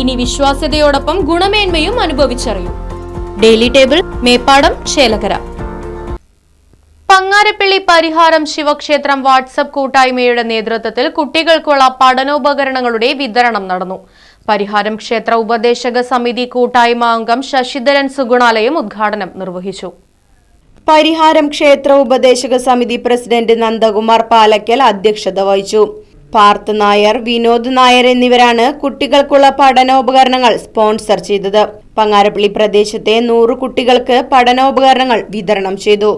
ഇനി വിശ്വാസ്യതയോടൊപ്പം ഗുണമേന്മയും അനുഭവിച്ചറിയൂ. ഡെയിലി ടേബിൾ മേപ്പാടം ചേലകര പങ്ങാരപ്പള്ളി പരിഹാരം ശിവക്ഷേത്രം വാട്സപ്പ് കൂട്ടായ്മയുടെ നേതൃത്വത്തിൽ കുട്ടികൾക്കുള്ള പഠനോപകരണങ്ങളുടെ വിതരണം നടന്നു. പരിഹാരം ക്ഷേത്ര ഉപദേശക സമിതി കൂട്ടായ്മ അംഗം ശശിധരൻ സുഗുണാലയം ഉദ്ഘാടനം നിർവഹിച്ചു. പരിഹാരം ക്ഷേത്ര ഉപദേശക സമിതി പ്രസിഡന്റ് നന്ദകുമാർ പാലക്കൽ അധ്യക്ഷത വഹിച്ചു. പാർത്ത് നായർ വിനോദ് നായർ എന്നിവരാണ് കുട്ടികൾക്കുള്ള പഠനോപകരണങ്ങൾ സ്പോൺസർ ചെയ്തത്. പങ്ങാരപ്പള്ളി പ്രദേശത്തെ നൂറ് കുട്ടികൾക്ക് പഠനോപകരണങ്ങൾ വിതരണം ചെയ്തു.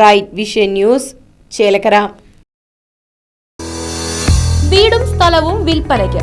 Right vision news Chelakkara. വീടും സ്ഥലവും വിൽപ്പനയ്ക്ക്.